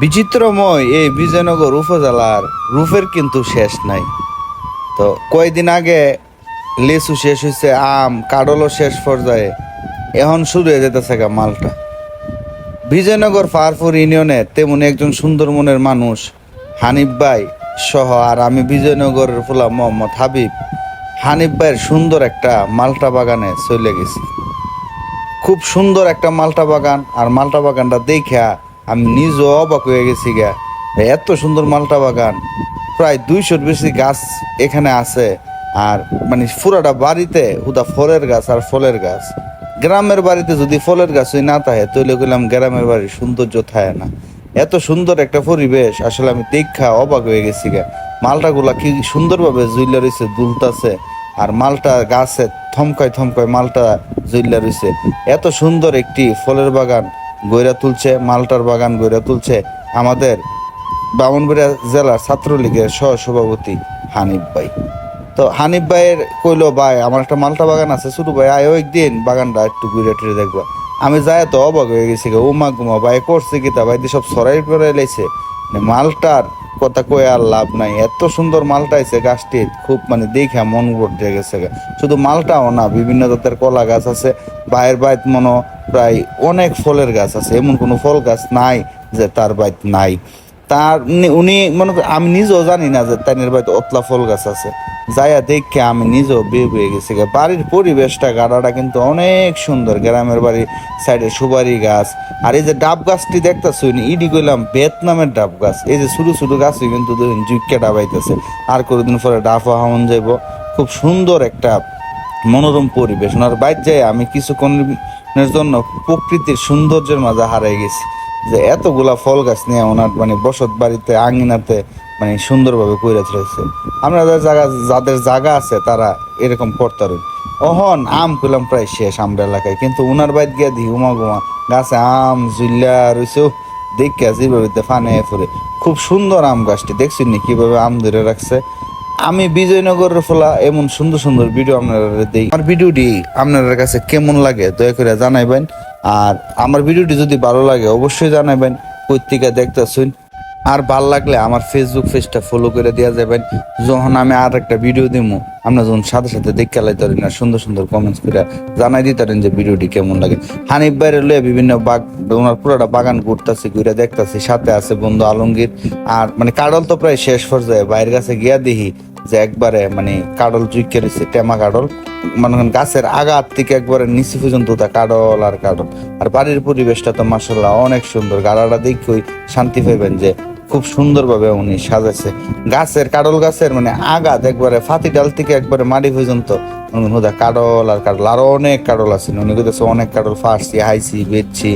বিচিত্রময় এই বিজয়নগর উপজেলার রূপের কিন্তু শেষ নাই। তো কয়েকদিন আগে লেচু শেষ হয়েছে আম কাডলও শেষ পর্যায়ে। এখন শুরু হয়ে যেতেছে গা মালটা। বিজয়নগর পাহাড়পুর ইউনিয়নে তেমন একজন সুন্দর মনের মানুষ হানিফ ভাই সহ আর আমি বিজয়নগরের ফুলা মোহাম্মদ হাবিব, হানিফ ভাইয়ের সুন্দর একটা মালটা বাগানে চলে গেছি। খুব সুন্দর একটা মালটা বাগান, আর মালটা বাগানটা দেখা আমি নিজেও অবাক হয়ে গেছি গা। এত সুন্দর মালটা বাগান। প্রায় দুইশোর বেশি গাছ এখানে আছে। আর মানে পুরাটা বাড়িতে হুদা ফলের গাছ আর ফলের গাছ। গ্রামের বাড়িতে যদি ফলের গাছ গাছই না থাকে, তাহলে গেলাম গ্রামের বাড়ির সৌন্দর্য থাকে না। এত সুন্দর একটা পরিবেশ। আসলে আমি দেখা অবাক হয়ে গেছি গা। মালটাগুলা কি সুন্দরভাবে জুইলা রয়েছে দুলতাছে। আর মালটা গাছে থমকায় থমকায় মালটা জুইলা রয়েছে এত সুন্দর একটি ফলের বাগান। গইরা তুলছে মালটার বাগান গইরা তুলছে আমাদের ব্রাহ্মণবাড়িয়া জেলার ছাত্রলীগের সহ সভাপতি হানিফ ভাই। তো হানিফ ভাইয়ের কইল ভাই আমার একটা মালটা বাগান আছে শুধু ভাই আয়ো একদিন বাগানটা একটু ঘুরে টুরে দেখবা। আমি যাই তো অবাক হয়ে গেছি গো, উমা গুমা ভাই করছে কি তা? ভাই সব সরাই পরে লাইছে। মানে মালটার কথা কয়ে আর লাভ নাই। এত সুন্দর মালটা আছে গাছটি খুব মানে দেখে মন ভরে গেছে। শুধু মালটাও না, বিভিন্ন জাতের কলা গাছ আছে। বাইরের বাইত মনো প্রায় অনেক ফলের গাছ আছে। এমন কোনো ফল গাছ নাই যে তার বাইত নাই। তার উনি- মনে আমি নিজেও জানি না যে তাইনের বাড়িতে অতলা ফল গাছ আছে। যাইয়া দেখে আমি নিজেও বিয়ে হয়ে গেছি। বাড়ির পরিবেশটা, গাড়াটা কিন্তু অনেক সুন্দর। গ্রামের বাড়ি সাইডে সুপারি গাছ। আর এই যে ডাব গাছটি দেখতেছি ইডি কইলাম ভিয়েতনামের ডাব গাছ। এই যে ছোট ছোট গাছই কিন্তু দেখুন জুইকা ডাবাইতেছে। আর কতদিন পরে ডাব হাওন যাইব। খুব সুন্দর একটা মনোরম পরিবেশ। ওনার বাইর যায় আমি কিছুক্ষণের জন্য প্রকৃতির সৌন্দর্যের মাঝে হারাই গেছি। যে এতগুলা ফল গাছ নিয়ে ওনার মানে বসত বাড়িতে আঙিনাতে মানে সুন্দরভাবে কইরা রয়েছে আমরা যাদের জায়গা যাদের জায়গা আছে তারা এরকম করতারুন অহন আম পেলাম প্রায় শেষ আমরা এলাকায়, কিন্তু উনার বাইর গিয়া দিই উমা গুমা গাছে আম জুল্লা রয়েছে দেখে যেভাবে ফানে ফুরে। খুব সুন্দর আম গাছটি, দেখছেন নি কীভাবে আম ধরে রাখছে? আমি বিজয়নগরের ফলা এমন সুন্দর সুন্দর ভিডিও আপনারা দেই। আমার ভিডিওটি আপনাদের কাছে কেমন লাগে দয়া করে জানাইবেন। আর আমার ভিডিওটি যদি ভালো লাগে, অবশ্যই জানাবেন, পত্রিকা দেখতেছুন। আর ভালো লাগলে আমার ফেসবুক পেজটা ফলো করে দেওয়া যাবেন। যখন আমি আর একটা ভিডিও দিব আপনার যখন সাথে সাথে দেখতে লাইতারেন আর সুন্দর সুন্দর কমেন্টস করে জানাই দিতারেন যে ভিডিওটি কেমন লাগে। হানিফ বাইরে লয়ে বিভিন্ন বাগ, ওনার পুরোটা বাগান ঘুরতাছি, ঘুরে দেখতাছি, সাথে আছে বন্ধু আলমগীর। আর মানে কাডল তো প্রায় শেষ পর্যায়ে বাইরের কাছে গিয়া দেখি যে একবারে মানে কাডল চুইকে রয়েছে টেমা কাডল। মানে গাছের আগার থেকে একবারে নিচে পর্যন্ত তা কাডল আর কাডল। আর বাড়ির পরিবেশটা তো মাসাল্লাহ অনেক সুন্দর। গাড়াটা দেখেই শান্তি পাইবেন যে খুব সুন্দরভাবে উনি সাজাইছে। গাছের, কাডল গাছের মানে আগাত একবারে ফাতি ডাল থেকে একবারে মাটি পর্যন্ত হুদা কাডল আর কাডল। আরও অনেক কাডল আছে। উনি কইতেছে অনেক কাডল ফাড়ছি হাইছি, বেচছি।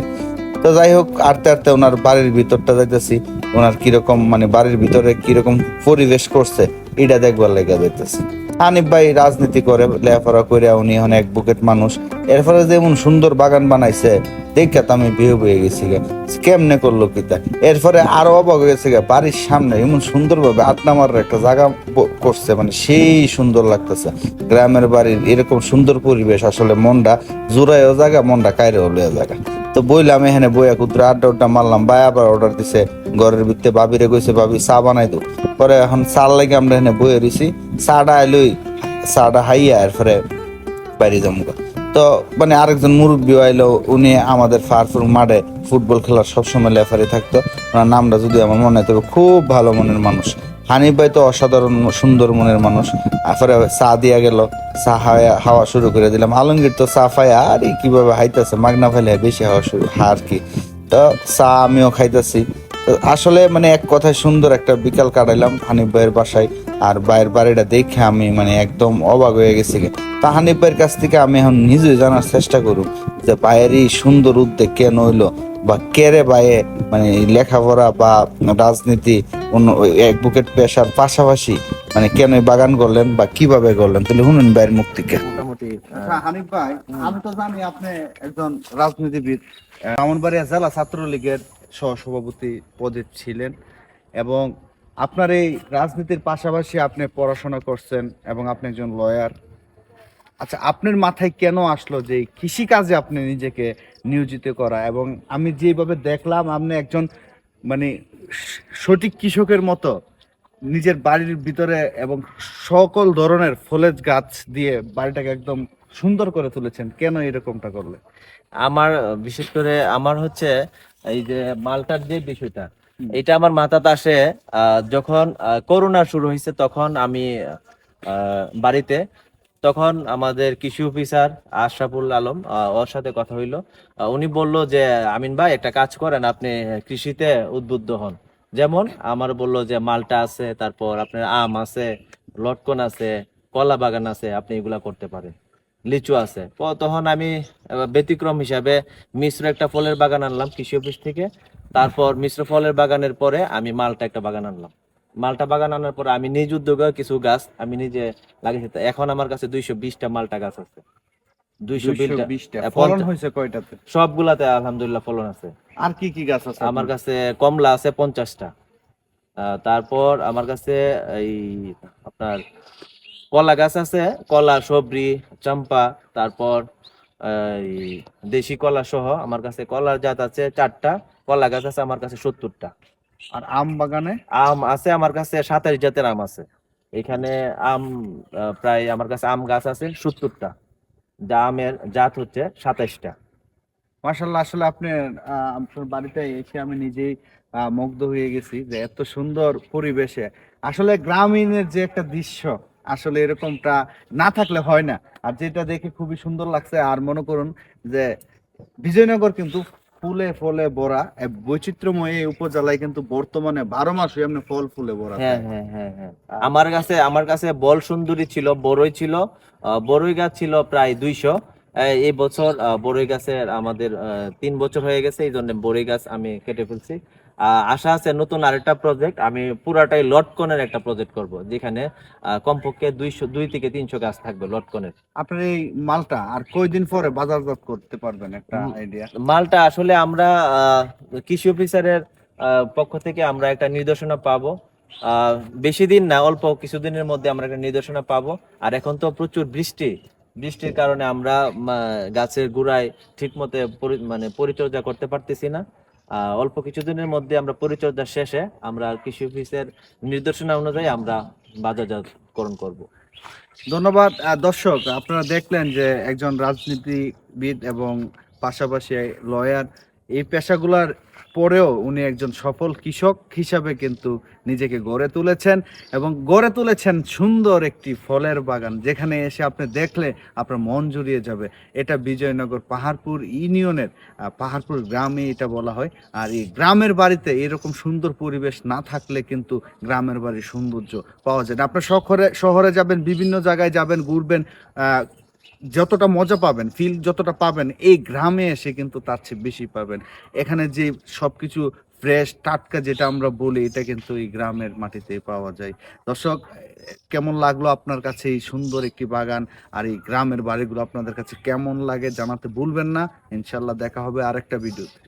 তো যাই হোক আটতে আটতে ওনার বাড়ির ভিতরটা যাইতেছি। ওনার কীরকম মানে বাড়ির ভিতরে কীরকম পরিবেশ করছে। এটা দেখবার লেগে যাইতেছে। হানিফ ভাই রাজনীতি করে, লেখাপড়া করে উনি এখন এক বুকেট মানুষ। এরপরে যেমন সুন্দর বাগান বানাইছে দেখে তো আমি বিয়ে হয়ে গেছি কেমনে করল কিতা এরপরে আরও অবাক গেছে বাড়ির সামনে এমন সুন্দরভাবে আট নামার একটা জায়গা করছে মানে সেই সুন্দর লাগতেছে। গ্রামের বাড়ির এরকম সুন্দর পরিবেশ আসলে মনটা জোড়ায়ও জায়গা মনটা কায়রে হলো জায়গা তো বইলাম এখানে বইয়া কুতুরে আড্ডা উড্ডা মারলাম, ভাই আবার অর্ডার দিছে। ঘরের ভিতরে বাবিরে কইছে বাবি চা বানাই দো। পরে এখন চার লাগে আমরা এখানে বয়ে রইছি। চাটা আইলই চাটা হাইয়া এরপরে বাইরে যাব তো মানে আরেকজন মুরব্বী আইলো, উনি আমাদের ফারফুর মাঠে ফুটবল খেলার সবসময় লেফারি থাকতো। ওনার নামটা যদি আমার মনে তবে খুব ভালো মনের মানুষ। হানিফ ভাই তো অসাধারণ সুন্দর মনের মানুষ। তারপরে চা দিয়া গেল, চা হাওয়া শুরু করে দিলাম। আলমগীর তো চা ফায়া আর কীভাবে হাইতেছে? মাগনা ফেলে বেশি হাওয়া শুরু আর কি? তো চা আমিও খাইতেছি। আসলে মানে এক কথায় সুন্দর একটা বিকাল কাটাইলাম হানিফ ভাইয়ের বাসায়। আর ভাইয়ের বাড়িটা দেখে আমি মানে একদম অবাক হয়ে গেছি। তা হানিফ ভাইয়ের কাছ থেকে আমি এখন নিজেই জানার চেষ্টা করব যে ভাইয়ের এই সুন্দর উদ্যোগ কেন হইল বা কেরে ভাইয়ে মানে লেখাপড়া বা রাজনীতি, অন্য অ্যাডভোকেট পেশার পাশাপাশি মানে কেন বাগান করলেন বা কীভাবে করলেন? তাহলে শুনুন ভাইয়ের মুখ থেকে। মোটামুটি আচ্ছা হানিফ ভাই, আমি তো জানি আপনি একজন রাজনীতিবিদ ব্রাহ্মণবাড়িয়া জেলা ছাত্রলীগের সহসভাপতি পদে ছিলেন এবং আপনার এই রাজনীতির পাশাপাশি আপনি পড়াশোনা করছেন এবং আপনি একজন লয়ার আচ্ছা আপনার মাথায় কেন আসলো যে কৃষিকাজে আপনি নিজেকে নিয়োজিত করা? এবং আমি যেভাবে দেখলাম, আপনি একজন মানে সঠিক কৃষকের মতো নিজের বাড়ির ভিতরে এবং সকল ধরনের ফলের গাছ দিয়ে বাড়িটাকে একদম সুন্দর করে তুলেছেন। কেন এরকমটা করলে আমার, বিশেষ করে আমার হচ্ছে এই যে মালটার যে বিষয়টা এটা আমার মাথাতে আসে যখন করোনা শুরু হয়েছে তখন আমি বাড়িতে তখন আমাদের কৃষি অফিসার আশরাফুল আলম ওর সাথে কথা হইল। উনি বলল যে আমিন ভাই একটা কাজ করেন আপনি কৃষিতে উদ্বুদ্ধ হন। যেমন আমার বলল যে মালটা আছে তারপর আপনার আম আছে লটকন আছে কলা বাগান আছে আপনি এগুলা করতে পারেন। লিচু আছে। তো তখন আমি ব্যতিক্রম হিসাবে মিশ্র একটা ফলের বাগান আনলাম কৃষি অফিস থেকে। তারপর মিশ্র ফলের বাগানের পরে আমি মালটা একটা বাগান আনলাম। মালটা বাগান আনার পরে আমি নিজ উদ্যোগে কিছু গাছ আমি নিজে লাগিয়েছি। এখন আমার কাছে দুইশো বিশটা মালটা গাছ আছে। দুইশো বিশটা আহ, ফলন পঞ্চা- হয়েছে কয়টাতে? সবগুলাতে আলহামদুলিল্লাহ ফলন আছে। আর কি কি গাছ আছে আমার কাছে কমলা আছে পঞ্চাশটা। তারপর আমার কাছে এই আপনার কলা গাছ আছে কলা সবরি চম্পা তারপর দেশি কলা সহ আমার কাছে কলার জাত আছে চারটা কলা গাছ আছে আমার কাছে সত্তরটা। আর আম বাগানে? আম আছে আমার কাছে সাতাশ জাতের আম আছে। এখানে আম প্রায় আমার কাছে আম গাছ আছে সত্তরটা। যা আমের জাত হচ্ছে সাতাইশটা মাশাল্লাহ আসলে আপনি আপনার বাড়িতে এসে আমি নিজেই মুগ্ধ হয়ে গেছি যে এত সুন্দর পরিবেশে। আসলে গ্রামীণের যে একটা দৃশ্য আসলে এরকমটা না থাকলে হয় না। আর যেটা দেখে খুবই সুন্দর লাগছে, আর মনে করুন যে বিজয়নগর কিন্তু ফুলে ফলে ভরা বৈচিত্র্যময় এই উপজেলায় কিন্তু বর্তমানে বারো মাসই এমনি ফল ফুলে ভরা। হ্যাঁ হ্যাঁ হ্যাঁ হ্যাঁ। আমার কাছে আমার কাছে বল সুন্দরী ছিল, বড়ই ছিল বড়ই গাছ ছিল প্রায় দুইশো। এই বছর বড়ই গাছের আমাদের তিন বছর হয়ে গেছে এই জন্য বড়ই গাছ আমি কেটে ফেলছি। আশা আছে নতুন আরেকটা প্রজেক্ট আমি পুরাটাই লটকনের একটা প্রজেক্ট করব যেখানে কমপক্ষে দুইশো দুই থেকে তিনশো গাছ থাকবে লটকনের। আপনার এই মালটা আর কয়দিন পরে বাজারজাত করতে পারবেন একটা আইডিয়া মালটা আসলে আমরা কৃষি অফিসারের পক্ষ থেকে আমরা একটা নির্দেশনা পাবো। আহ, বেশি দিন না অল্প কিছুদিনের মধ্যে আমরা একটা নির্দেশনা পাবো। আর এখন তো প্রচুর বৃষ্টি বৃষ্টির কারণে আমরা গাছের গোড়ায় ঠিক মতো মানে পরিচর্যা করতে পারতেছি না। অল্প কিছুদিনের মধ্যে আমরা পরিচর্যা শেষে আমরা কৃষি অফিসের নির্দেশনা অনুযায়ী আমরা বাজারজাতকরণ করব। ধন্যবাদ। দর্শক, আপনারা দেখলেন যে একজন রাজনীতিবিদ এবং পাশাপাশি লয়ার এই পেশাগুলার পরেও উনি একজন সফল কৃষক হিসাবে কিন্তু নিজেকে গড়ে তুলেছেন এবং গড়ে তুলেছেন সুন্দর একটি ফলের বাগান। যেখানে এসে আপনি দেখলে আপনার মন জুড়িয়ে যাবে। এটা বিজয়নগর পাহাড়পুর ইউনিয়নের পাহাড়পুর গ্রামে এটা বলা হয়। আর এই গ্রামের বাড়িতে এরকম সুন্দর পরিবেশ না থাকলে কিন্তু গ্রামের বাড়ির সৌন্দর্য পাওয়া যায় না। আপনার শহরে শহরে যাবেন, বিভিন্ন জায়গায় যাবেন, ঘুরবেন যতটা মজা পাবেন ফিল যতটা পাবেন, এই গ্রামে এসে কিন্তু তার চেয়ে বেশি পাবেন। এখানে যে সব কিছু ফ্রেশ টাটকা যেটা আমরা বলি, এটা কিন্তু এই গ্রামের মাটিতে পাওয়া যায়। দর্শক, কেমন লাগল আপনার কাছে এই সুন্দর একটি বাগান আর এই গ্রামের বাড়িগুলো আপনাদের কাছে কেমন লাগে জানাতে ভুলবেন না। ইনশাল্লাহ দেখা হবে আরেকটা ভিডিওতে